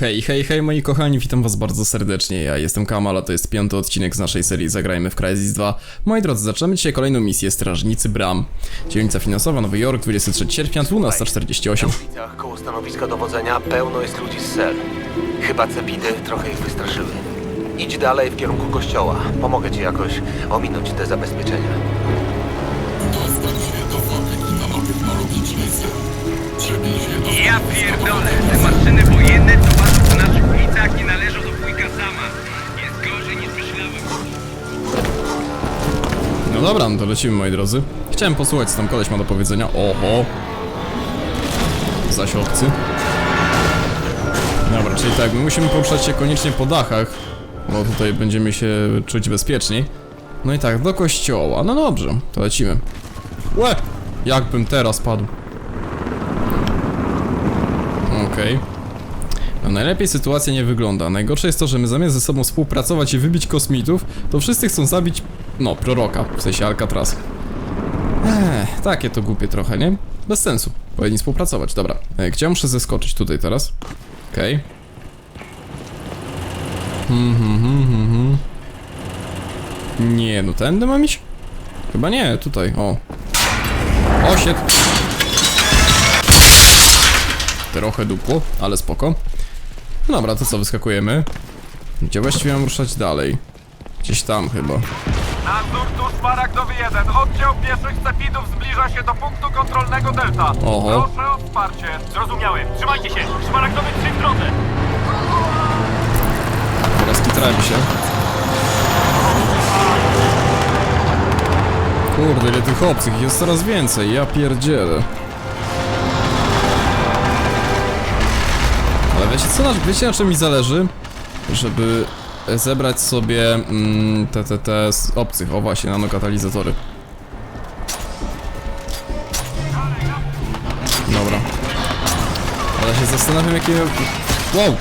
Hej, hej, hej moi kochani, witam was bardzo serdecznie, ja jestem Kamal, a to jest piąty odcinek z naszej serii Zagrajmy w Crysis 2. Moi drodzy, zaczynamy dzisiaj kolejną misję Strażnicy Bram. Dzielnica finansowa, Nowy Jork, 23 sierpnia, 12.48. Na ulicach koło stanowiska dowodzenia pełno jest ludzi z sel. Chyba cepidy trochę ich wystraszyły. Idź dalej w kierunku kościoła. Pomogę ci jakoś ominąć te zabezpieczenia. Ja pierdolę, te maszyny wojenne to No dobra, no to lecimy moi drodzy. Chciałem posłuchać co tam koleś ma do powiedzenia. Oho. Zaś. Dobra, czyli tak, my musimy poruszać się koniecznie po dachach, bo tutaj będziemy się czuć bezpieczniej. No i tak, do kościoła. No dobrze, to lecimy. Łe! Jakbym teraz padł. Okej. No najlepiej sytuacja nie wygląda. Najgorsze jest to, że my zamiast ze sobą współpracować i wybić kosmitów, to wszyscy chcą zabić, no, proroka, w sensie Alcatraz. Ech, takie to głupie trochę, nie? Bez sensu. Powinni współpracować, dobra. E, Gdzie muszę zeskoczyć? Tutaj teraz. Okej. Hmm, hmm, hmm, hmm, hmm. Nie, no tędy mam iść? Chyba nie, tutaj, o. O. Trochę dupło, ale spoko. No dobra, to co, wyskakujemy? Gdzie właściwie mam ruszać dalej? Gdzieś tam chyba. Nadzór tu Szmaragdowy 1. Oddział pieszych cepidów zbliża się do punktu kontrolnego Delta. Oho. Proszę o wsparcie. Zrozumiałem. Trzymajcie się. Szmaragdowy 3 w drodze. Teraz kitrałem się. Kurde, ile tych obcych jest coraz więcej, ja pierdzielę. Ale wiecie co, wiecie na czym mi zależy? Żeby zebrać sobie mm, te, te, te z obcych, o właśnie, nanokatalizatory. Dobra. Ale się zastanawiam jakie... Wow!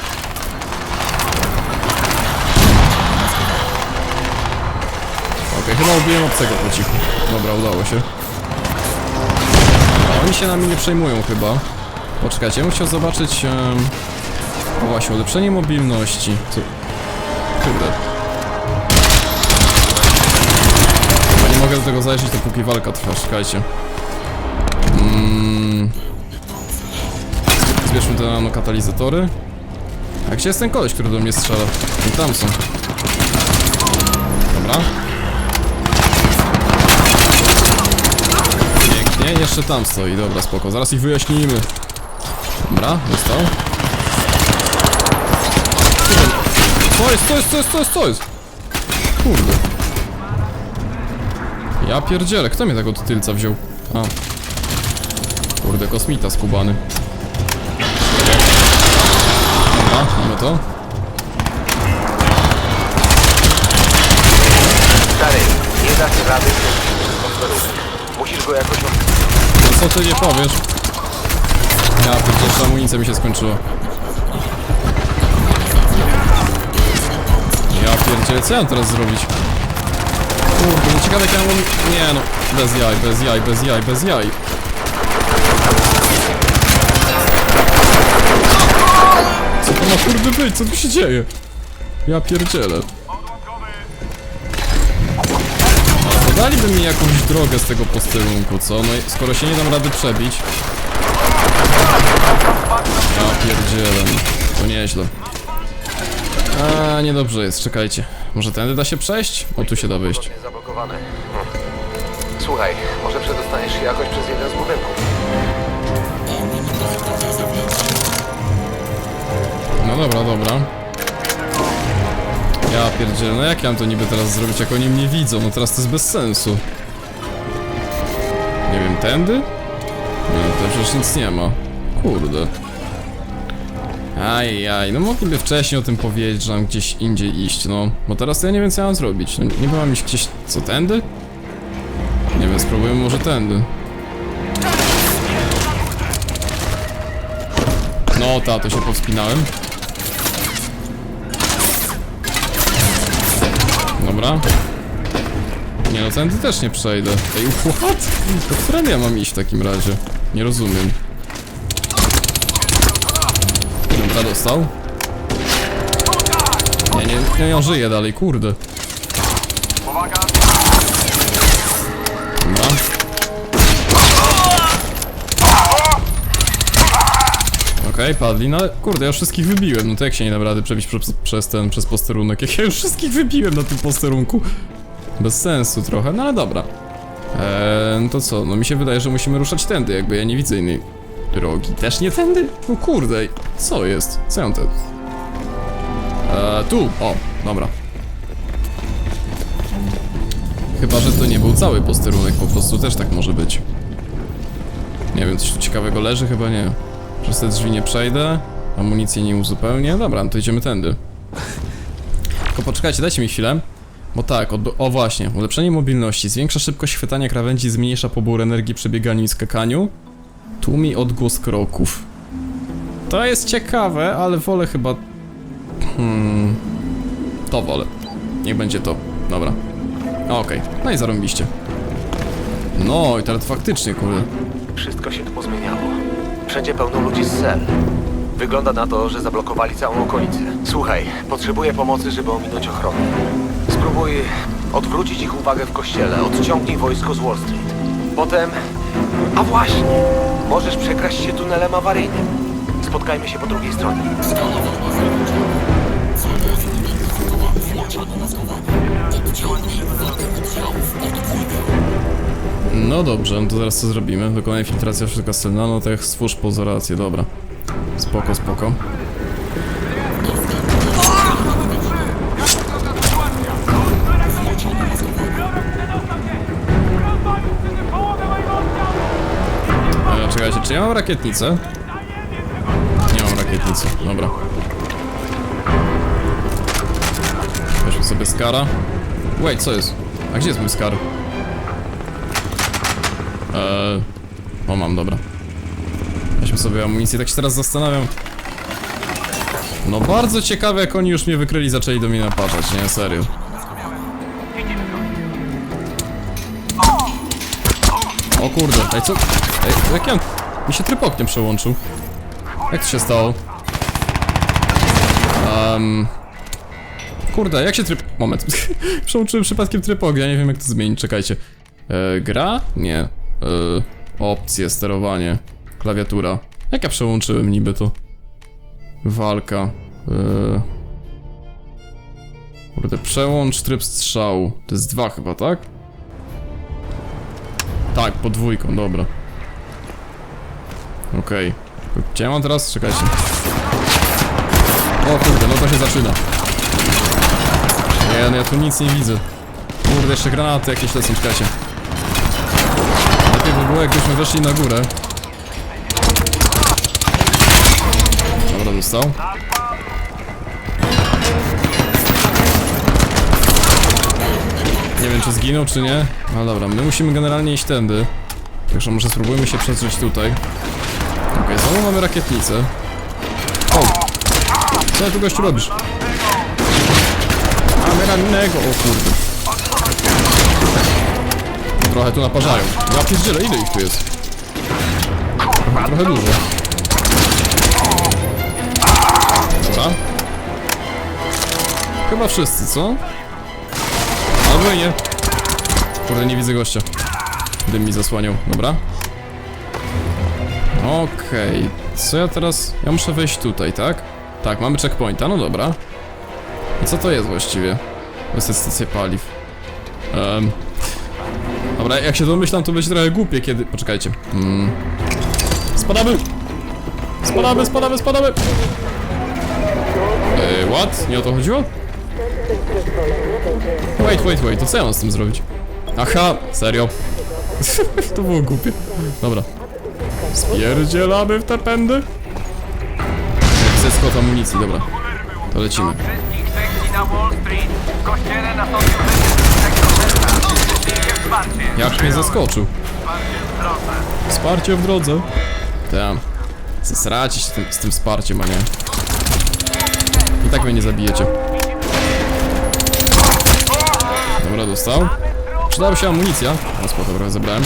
Okej, chyba ubiłem obcego po cichu. Dobra, udało się. Oni się nami nie przejmują chyba. Poczekajcie, ja bym chciał zobaczyć... Um... O właśnie, ulepszenie mobilności. Co... Kurde. Chyba nie mogę do tego zajrzeć, dopóki walka trwa, czekajcie. Mm... Zbierzmy te nanokatalizatory. A gdzie jest ten koleś, który do mnie strzela? I tam są. Dobra. Pięknie, jeszcze tam stoi, dobra, spoko, zaraz ich wyjaśnimy. Dobra, dostał. Co jest, co jest, co jest, co jest, co jest? Kurde. Ja pierdzielę, kto mnie tak od tylca wziął? A. Kurde, kosmita skubany. Dobra, mamy to. Stary, nie da się rady kontrolówek. Musisz go jakoś... No co ty nie powiesz? Ja pierdzielę, amunicja mi się skończyła. Co ja mam teraz zrobić? Kurde, no ciekawe jak ja mam... Nie no, bez jaj, bez jaj, bez jaj, bez jaj. Co to ma kurde być? Co tu się dzieje? Ja pierdzielę. Ale podaliby mi jakąś drogę z tego posterunku, co? No skoro się nie dam rady przebić... Ja pierdzielę, no. to nieźle. A niedobrze jest, czekajcie. Może tędy da się przejść? O, tu się da wyjść. Jest zablokowane. Hm. Słuchaj, może przedostaniesz się jakoś przez jeden z budynków. No dobra, dobra. Ja pierdzielę, no jak ja mam to niby teraz zrobić, jak oni mnie widzą? No teraz to jest bez sensu. Nie wiem, tędy? Nie, tutaj przecież nic nie ma. Kurde. Ajaj, no mogliby wcześniej o tym powiedzieć, że mam gdzieś indziej iść, no. Bo teraz to ja nie wiem, co ja mam zrobić. No, nie mam iść gdzieś... co, tędy? Nie wiem, spróbujemy może tędy. No, tato, się powspinałem. Dobra. Nie no, tędy też nie przejdę. Ej, what? To którędy ja mam iść w takim razie? Nie rozumiem. Dostał. Nie, nie, nie, on żyje dalej, kurde. Dobra. Okej, padli, no kurde, ja wszystkich wybiłem, no to jak się nie dam rady przebić przez, przez ten, przez posterunek, jak ja już wszystkich wybiłem na tym posterunku. Bez sensu trochę, no ale dobra. Eee, no to co, no mi się wydaje, że musimy ruszać tędy, jakby ja nie widzę innej drogi. Też nie tędy? No kurde, co jest? Co ja mam. Eee, tu, o, dobra. Chyba, że to nie był cały posterunek, po prostu też tak może być. Nie wiem, coś tu ciekawego leży? Chyba nie. Przez te drzwi nie przejdę. Amunicję nie uzupełnię. Dobra, no to idziemy tędy. Tylko poczekajcie, dajcie mi chwilę. Bo tak, o właśnie, ulepszenie mobilności. Zwiększa szybkość chwytania krawędzi, zmniejsza pobór energii przy bieganiu i skakaniu. Tłumi odgłos kroków. To jest ciekawe, ale wolę chyba... Hmm... To wolę. Niech będzie to. Dobra. Okej, no i zarąbiście. No i teraz faktycznie, kurde. Wszystko się tu pozmieniało. Wszędzie pełno ludzi z sel. Wygląda na to, że zablokowali całą okolicę. Słuchaj, potrzebuję pomocy, żeby ominąć ochronę. Spróbuj odwrócić ich uwagę w kościele. Odciągnij wojsko z Wall Street. Potem... A właśnie! Możesz przekraść się tunelem awaryjnym. Spotkajmy się po drugiej stronie. No dobrze, no to zaraz co zrobimy? Dokonaj filtracja wszystko Castelnano, no to jak stwórz pozorację, dobra. Spoko, spoko. Czy ja mam rakietnicę? Nie mam rakietnicy, dobra. Weźmy sobie skara. Wait, co jest? A gdzie jest mój skar? Eee, o mam, dobra. Weźmy sobie amunicję, tak się teraz zastanawiam. No bardzo ciekawe jak oni już mnie wykryli, zaczęli do mnie naparzać, nie? Serio. O kurde, ej co? Ej, jak ja... Mi się tryb oknem przełączył. Jak to się stało? Um... Kurde, jak się tryb... Moment. Przełączyłem przypadkiem tryb ognia, nie wiem jak to zmienić, czekajcie. E, gra? Nie. E, opcje, sterowanie, klawiatura. Jak ja przełączyłem niby to? Walka. E, kurde, przełącz tryb strzału. To jest dwa chyba, tak? Tak, podwójką, dobra. Okej. Gdzie ja mam teraz? Czekajcie. O kurde, no to się zaczyna. Nie, no ja tu nic nie widzę. Kurde, jeszcze granaty jakieś lecą, czekajcie. Lepiej by było jakbyśmy weszli na górę. Dobra, dostał. Nie wiem czy zginął czy nie. No dobra, my musimy generalnie iść tędy. Także może spróbujmy się przedrzeć tutaj. Okej, znowu mamy rakietnicę. O! Co tu gościu robisz? Mamy rannego, o kurde. Trochę tu naparzają. Ja pierdzielę, ile ich tu jest? Trochę, trochę dużo. Dobra. Chyba wszyscy, co? Albo i nie. Kurde, nie widzę gościa. Dym mi zasłaniał. Dobra. Okej. Co ja teraz... Ja muszę wejść tutaj, tak? Tak, mamy checkpointa, no dobra. I co to jest właściwie? To jest stacja paliw. Um. Dobra, jak się domyślam, to będzie trochę głupie, kiedy... Poczekajcie. Mm. Spadamy! Spadamy, spadamy, spadamy! Eee, what? Nie o to chodziło? Wait, wait, wait, to co ja mam z tym zrobić? Aha, serio. to było głupie. Dobra. Spierdzielamy w te pędy. Ze skot amunicji, dobra. To lecimy. W. Jak mnie zaskoczył. Wsparcie w drodze. Tam. Zesracie się z tym, z tym wsparciem, a nie. I tak mnie nie zabijecie. Dobra, dostał. Przydała się amunicja. No spoko, trochę zebrałem.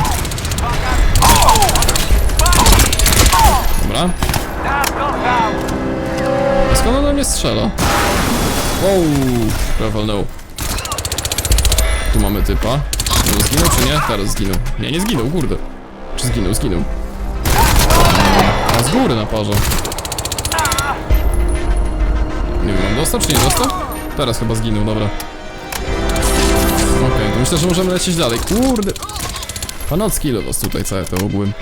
Dobra. A skąd on do mnie strzela? Wow, prawie walnęło. Tu mamy typa. No, zginął czy nie? Teraz zginął. Nie, nie zginął, kurde. Czy zginął? Zginął. A z góry na parze. Nie wiem, on dostał czy nie dostał? Teraz chyba zginął, dobra. Okej, to myślę, że możemy lecieć dalej. Kurde. Panocki ile was tutaj całe to ogółem.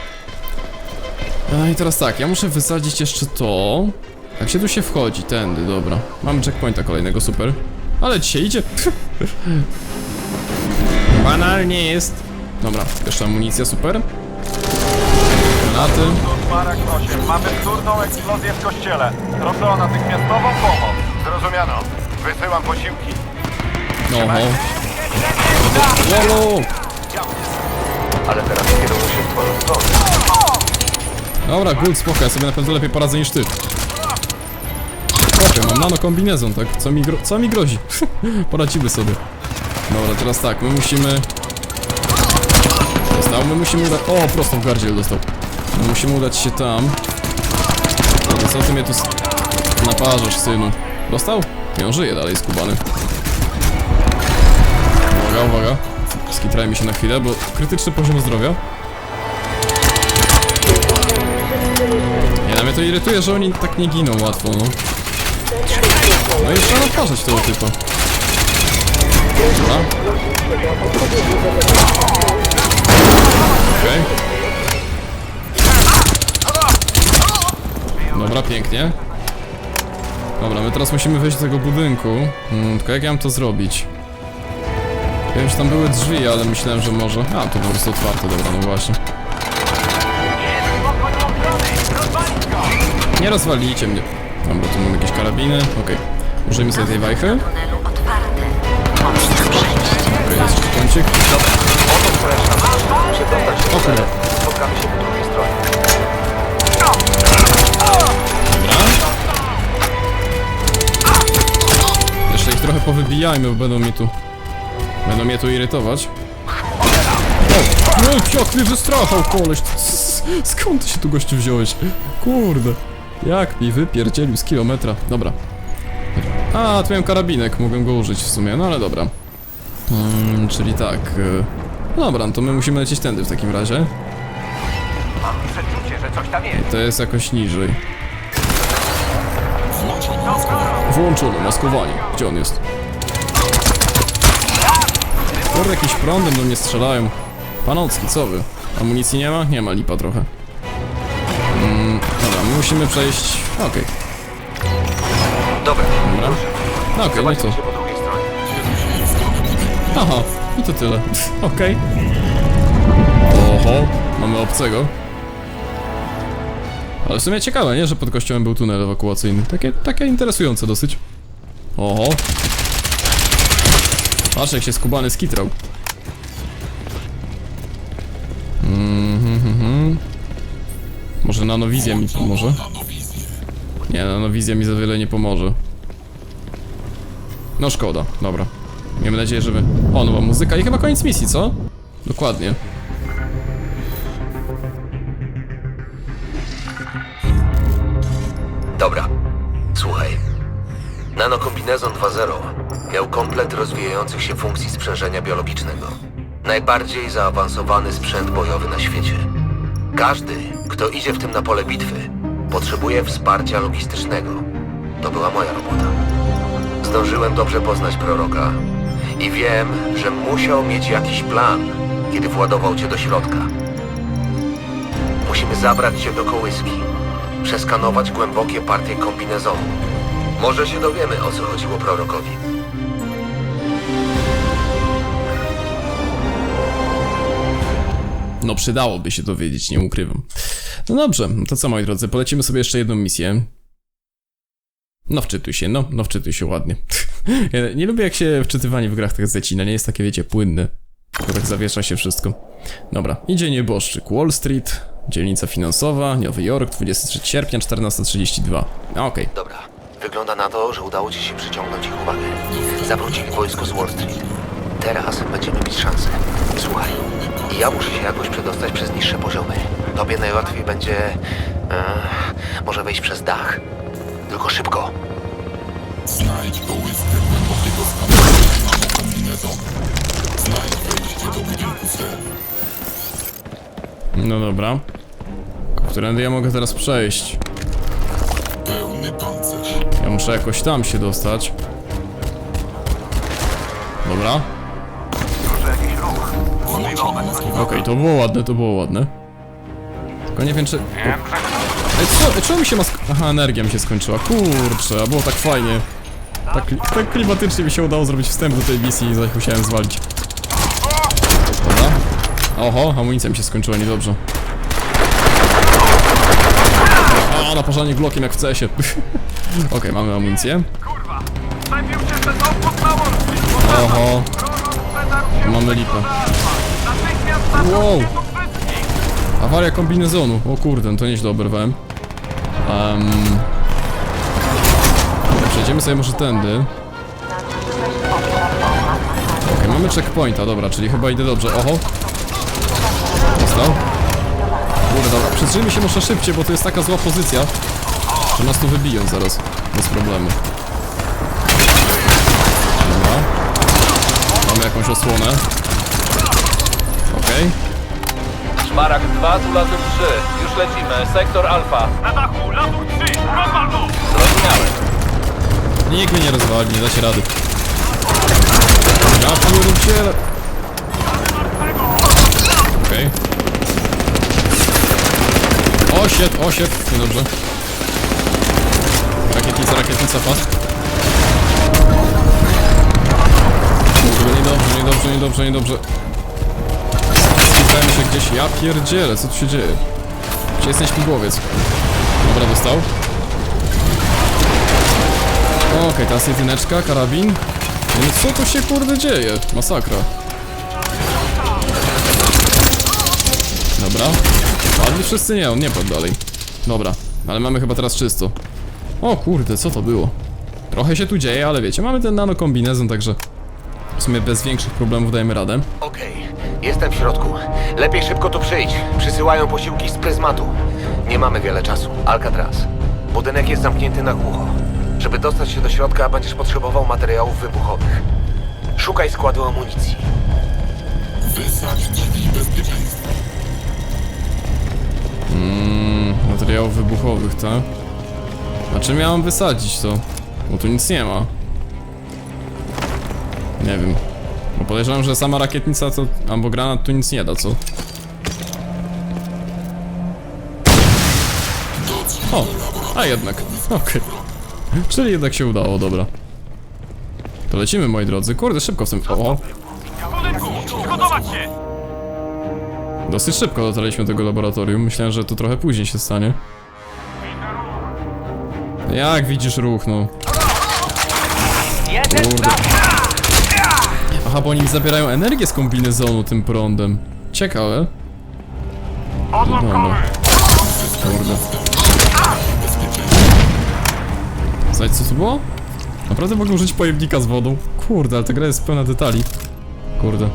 A i teraz tak, ja muszę wysadzić jeszcze to. Jak się tu się wchodzi, tędy, dobra. Mamy checkpointa kolejnego, super. Ale dzisiaj idzie. Banalnie jest. Dobra, jeszcze amunicja, super. Granaty. Smarak 8. Mamy wtórną eksplozję w kościele. Proszę o natychmiastową pomoc. Zrozumiano. Wysyłam posiłki. Oho. Lolo. Ale teraz kieruję się w twoją stronę. Dobra, good, spoko, ja sobie na pewno lepiej poradzę niż ty. Okej, mam nano kombinezon, tak? Co mi, co mi grozi? Poradzimy sobie. Dobra, teraz tak, my musimy... Dostał, my musimy udać... O, prosto w gardziel dostał. My musimy udać się tam. No co ty mnie tu naparzasz, synu? Dostał? Nie, on żyje dalej, skubany. Uwaga, uwaga. Skitrajmy się na chwilę, bo krytyczny poziom zdrowia. To irytuje, że oni tak nie giną łatwo, no. No i trzeba naparzać tego typa. Dobra. Okej. Dobra, pięknie. Dobra, my teraz musimy wejść do tego budynku. Hmm, tylko jak ja mam to zrobić? Wiem, że tam były drzwi, ale myślałem, że może... A, to po prostu otwarte, dobra, no właśnie. Nie rozwalicie mnie. Dobra, tu mamy jakieś karabiny. Okej. Użyjmy sobie tej wajchy. Okej, przejść. jest jeszcze kącik. Oto sprężna. Musimy się O kurde. celu. Spotkamy się po drugiej stronie. Dobra. Jeszcze ich trochę powybijajmy, bo będą mnie tu... Będą mnie tu irytować. O! No, jak mnie wystrachał koleś! Skąd ty się tu gościu wziąłeś? Kurde. Jak mi wypierdzielił z kilometra. Dobra. A, tu miałem karabinek, mogłem go użyć w sumie, no ale dobra. Mm, czyli tak... y, Dobra, no to my musimy lecieć tędy w takim razie. Mam przeczucie, że coś tam jest. To jest jakoś niżej. Włączone, maskowanie. Gdzie on jest? Kurde, jakieś prądem do mnie strzelają. Panocki, co wy? Amunicji nie ma? Nie ma lipa trochę. Musimy przejść... Okej, Dobra. dobra. No okej, no i co? Zobaczymy się po drugiej stronie. Aha, i to tyle. Okej. Oho, mamy obcego. Ale w sumie ciekawe, nie? Że pod kościołem był tunel ewakuacyjny. Takie, takie interesujące dosyć. Oho. Patrz jak się skubany skitrał. Może nanowizja mi pomoże? Nie, nanowizja mi za wiele nie pomoże. No szkoda, dobra. Miejmy nadzieję, że. O, nowa muzyka i chyba koniec misji, co? Dokładnie. Dobra. Słuchaj. Nanokombinezon 2.0 miał komplet rozwijających się funkcji sprzężenia biologicznego. Najbardziej zaawansowany sprzęt bojowy na świecie. Każdy, kto idzie w tym na pole bitwy, potrzebuje wsparcia logistycznego. To była moja robota. Zdążyłem dobrze poznać proroka i wiem, że musiał mieć jakiś plan, kiedy władował cię do środka. Musimy zabrać cię do kołyski, przeskanować głębokie partie kombinezonu. Może się dowiemy, o co chodziło prorokowi. No przydałoby się dowiedzieć, nie ukrywam. No dobrze, to co moi drodzy, polecimy sobie jeszcze jedną misję. No wczytuj się, no, no wczytuj się ładnie. ja nie lubię jak się wczytywanie w grach tak zacina, nie jest takie wiecie, płynne. Tylko tak zawiesza się wszystko. Dobra, idzie nieboszczyk Wall Street, dzielnica finansowa, Nowy Jork, 23 sierpnia, 14.32. A, Okej, Dobra. Wygląda na to, że udało ci się przyciągnąć ich uwagę. Zawrócili wojsko z Wall Street. Teraz będziemy mieć szansę. Ja muszę się jakoś przedostać przez niższe poziomy. Tobie najłatwiej będzie... E, może wejść przez dach. Tylko szybko. Znaj No dobra. Którędy ja mogę teraz przejść? Ja muszę jakoś tam się dostać. Dobra. Okej, to było ładne, to było ładne. Tylko nie wiem czy... Ej, co? Czemu mi się ma sk... Aha, energia mi się skończyła. Kurczę, a było tak fajnie. Tak, tak klimatycznie mi się udało zrobić wstęp do tej misji i zaś musiałem zwalić. Dobra. Oho, amunicja mi się skończyła, niedobrze. A, naparzanie Glockiem jak w CS-ie. Okej, mamy amunicję. Oho, mamy lipę. Wow. Awaria kombinezonu. O kurde, no to nieźle oberwałem. Um, przejdziemy sobie może tędy. Okej, mamy checkpointa, dobra, czyli chyba idę dobrze. Oho. Dostał. Kurde, dobra, przyjrzyjmy się może szybciej, bo to jest taka zła pozycja, że nas tu wybiją zaraz. Bez problemu. Dobra. Mamy jakąś osłonę. Okej. Szmarak 2, tu Lazur 3. Już lecimy. Sektor Alfa. Na dachu! Lazur 3! Rozwal go! Zrozumiałem. Nikt mnie nie rozwali, nie da się rady. Ja pierdzielę. Okej. Osiet, osiet, niedobrze. Rakietnica, rakietnica. Kurde, niedobrze, niedobrze, niedobrze, niedobrze. Gdzieś, ja pierdzielę, co tu się dzieje? Gdzie jest ten śmigłowiec? Dobra, dostał. Okej, teraz jedyneczka, karabin. No co tu się kurde dzieje? Masakra. Dobra. Padli wszyscy? Nie, on nie padł dalej. Dobra, ale mamy chyba teraz czysto. O kurde, co to było? Trochę się tu dzieje, ale wiecie, mamy ten nano kombinezon, także w sumie bez większych problemów dajemy radę. Okej, jestem w środku. Lepiej szybko tu przyjdź. Przysyłają posiłki z pryzmatu. Nie mamy wiele czasu. Alcatraz. Budynek jest zamknięty na głucho. Żeby dostać się do środka, będziesz potrzebował materiałów wybuchowych. Szukaj składu amunicji. Mmm, materiałów wybuchowych, tak? A czym miałem wysadzić to? Bo tu nic nie ma. Nie wiem. Bo podejrzewam, że sama rakietnica to... albo granat tu nic nie da, co? O! A jednak. Okej. Czyli jednak się udało, dobra. To lecimy, moi drodzy. Kurde, szybko w tym... O! Dosyć szybko dotarliśmy do tego laboratorium. Myślałem, że to trochę później się stanie. Jak widzisz ruch, no. Kurde. Aha, bo oni zabierają energię z kombinezonu tym prądem. Ciekawe. Wygląda. Kurde. Znajdź co to było? Naprawdę mogę użyć pojemnika z wodą. Kurde, ale ta gra jest pełna detali. Kurde.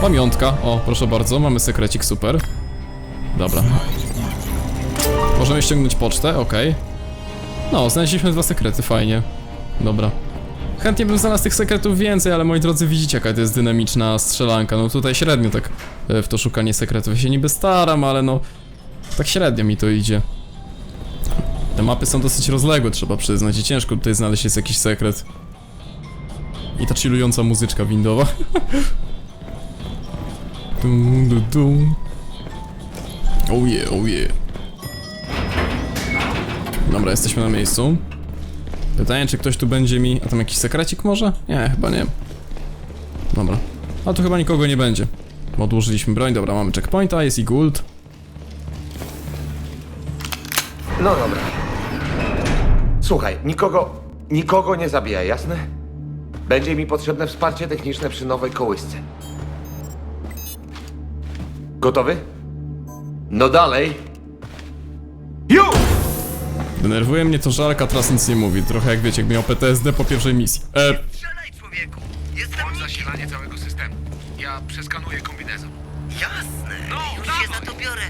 Pamiątka. O, proszę bardzo, mamy sekrecik, super. Dobra. Możemy ściągnąć pocztę, okej. No, znaleźliśmy dwa sekrety, fajnie. Dobra. Chętnie bym znalazł tych sekretów więcej, ale moi drodzy, widzicie jaka to jest dynamiczna strzelanka. No tutaj średnio tak e, w to szukanie sekretów. Ja się niby staram, ale no... Tak średnio mi to idzie. Te mapy są dosyć rozległe, trzeba przyznać i ciężko tutaj znaleźć jest jakiś sekret. I ta chillująca muzyczka windowa. Dum, dum, dum. Oh yeah, oh yeah. Dobra, jesteśmy na miejscu. Pytanie, czy ktoś tu będzie mi... A tam jakiś sekrecik może? Nie, chyba nie. Dobra. A tu chyba nikogo nie będzie. Bo odłożyliśmy broń, dobra, mamy checkpointa, jest i gold. No dobra. Słuchaj, nikogo, nikogo nie zabijaj, jasne? Będzie mi potrzebne wsparcie techniczne przy nowej kołysce. Gotowy? No dalej. Denerwuje mnie to, że Alcatraz nic nie mówi. Trochę jak wiecie, jak miał PTSD po pierwszej misji. E, Strzelaj, człowieku! Jestem zasilanie całego systemu. Ja przeskanuję kombinezon. Jasne, już się za to biorę.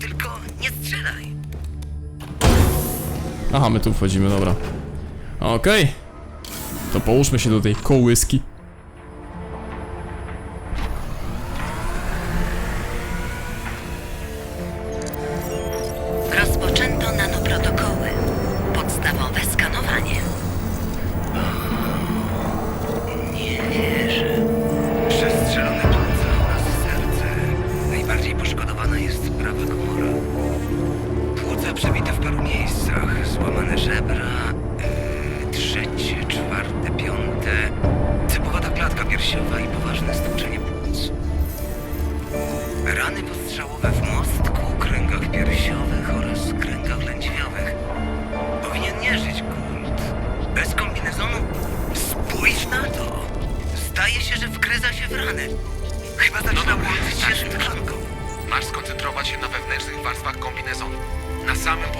Tylko nie strzelaj. Aha, my tu wchodzimy, dobra. Okej. To połóżmy się do tej kołyski.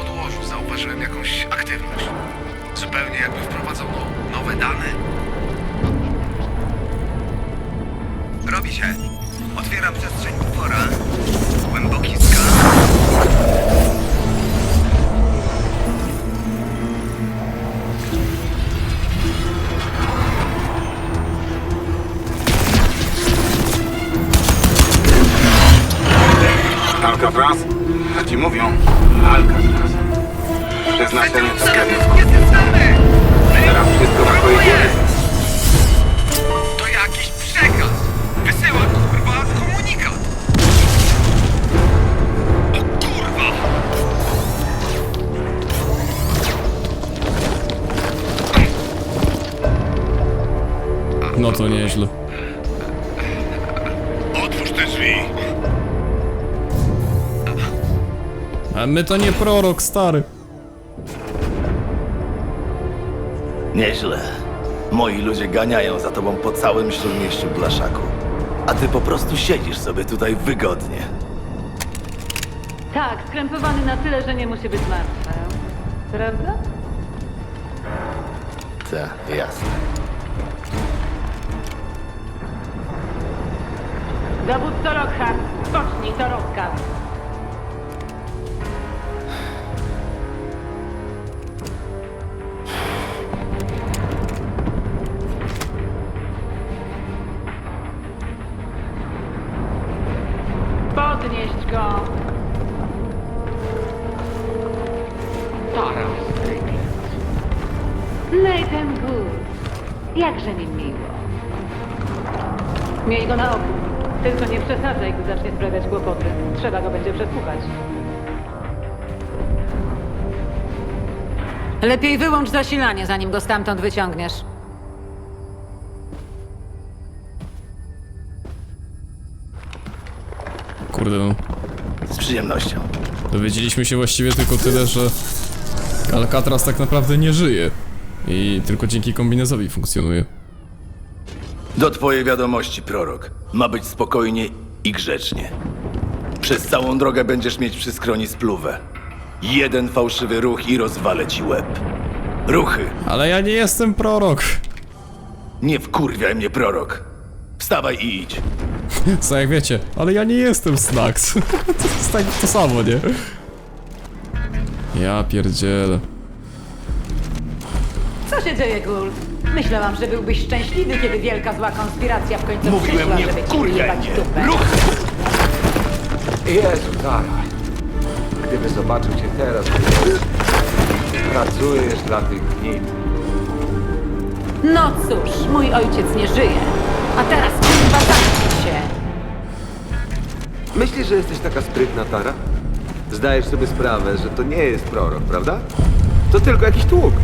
Podłożu zauważyłem jakąś aktywność. Zupełnie jakby wprowadzono nowe dane. Robi się. Otwieram przestrzeń utwora. Głęboki skan. Alcatraz? Co ci mówią? Alcatraz. Przeznaczenie sekretne. Teraz wszystko na twojej głowie. To jakiś przekaz! Wysyła kurwa komunikat! O kurwa! No to nieźle. Otwórz te drzwi! A my to nie prorok, stary. Nieźle. Moi ludzie ganiają za tobą po całym śródmieściu Blaszaku. A ty po prostu siedzisz sobie tutaj wygodnie. Tak, skrępowany na tyle, że nie musi być martwy. Prawda? Tak, jasne. Dowódco Lockhart, spocznij, to rozkaz. Nathan Good. Jakże mi miło. Miej go na oku. Tylko nie przesadzaj, gdy zacznie sprawiać kłopoty. Trzeba go będzie przesłuchać. Lepiej wyłącz zasilanie, zanim go stamtąd wyciągniesz. Kurde no. Z przyjemnością. Dowiedzieliśmy się właściwie tylko tyle, że Alcatraz tak naprawdę nie żyje. I tylko dzięki kombinezowi funkcjonuje. Do twojej wiadomości, prorok. Ma być spokojnie i grzecznie. Przez całą drogę będziesz mieć przy skroni spluwę. Jeden fałszywy ruch i rozwalę ci łeb. Ruchy! Ale ja nie jestem prorok. Nie wkurwiaj mnie, prorok. Wstawaj i idź. Co jak wiecie, ale ja nie jestem Snacks. to jest tak to samo, nie? Ja pierdzielę. Co się dzieje? Myślałam, że byłbyś szczęśliwy, kiedy wielka zła konspiracja w końcu Mówiłem, przyszła, nie żeby ci wkurwiaj mnie. dupę. Jezu, Tara. Gdyby zobaczył cię teraz, pracujesz dla tych gnit. No cóż, mój ojciec nie żyje. A teraz kurwa zamknij się. Myślisz, że jesteś taka sprytna, Tara? Zdajesz sobie sprawę, że to nie jest prorok, prawda? To tylko jakiś tłuk.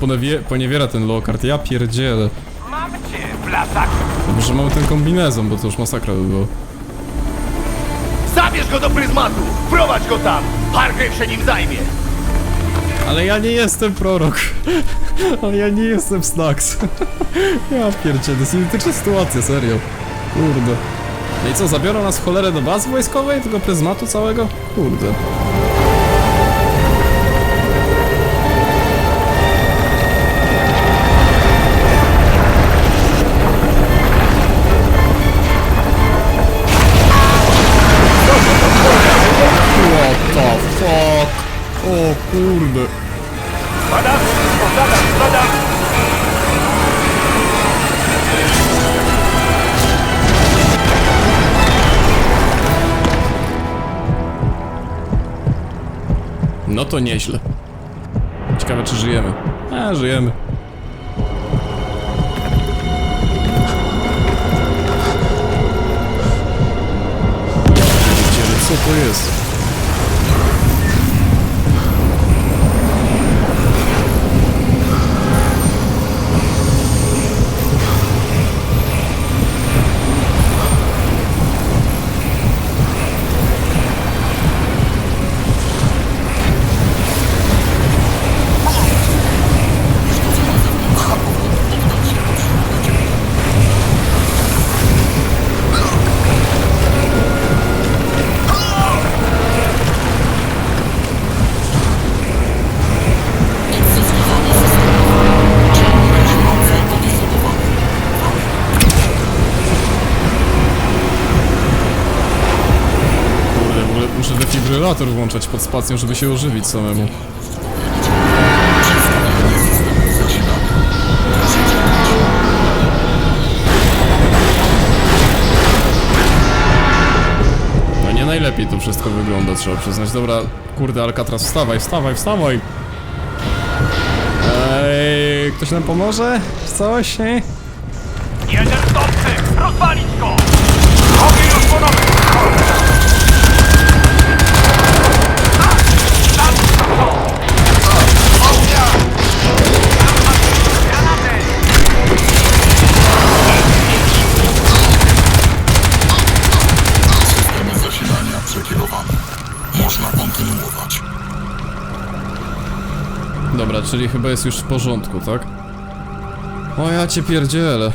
Kurde, ale nas poniewie poniewiera ten lokart. Ja pierdzielę. Mam cię, blasak! Dobrze, mamy ten kombinezon, bo to już masakra by było. Zabierz go do pryzmatu! Prowadź go tam! Hargrave się nim zajmie! Ale ja nie jestem prorok. Ale ja nie jestem Snax. Ja pierdzie, to jest identyczna sytuacja, serio. Kurde. No i co, zabiorą nas w cholerę do bazy wojskowej? Tego pryzmatu całego? Kurde. Kurde. Spadam! Spadam! Spadam! No to nieźle. Ciekawe czy żyjemy. A, żyjemy. Pierdziele, Co to jest? Defibrylator włączać pod spacją, żeby się ożywić samemu. No nie najlepiej to wszystko wygląda, trzeba przyznać. Dobra, kurde, Alcatraz, wstawaj, wstawaj, wstawaj! Ej, ktoś nam pomoże? Coś? Jeden stopcy! Rozwalić go! Czyli chyba jest już w porządku, tak? O ja cię pierdzielę.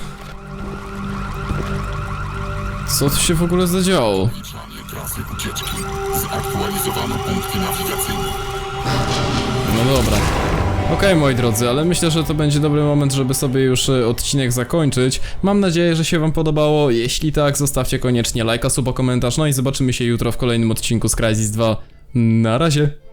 Co tu się w ogóle zadziało? No dobra. Okej, moi drodzy, ale myślę, że to będzie dobry moment, żeby sobie już e, odcinek zakończyć. Mam nadzieję, że się wam podobało. Jeśli tak, zostawcie koniecznie lajka, suba, komentarz. No i zobaczymy się jutro w kolejnym odcinku z Crysis 2. Na razie.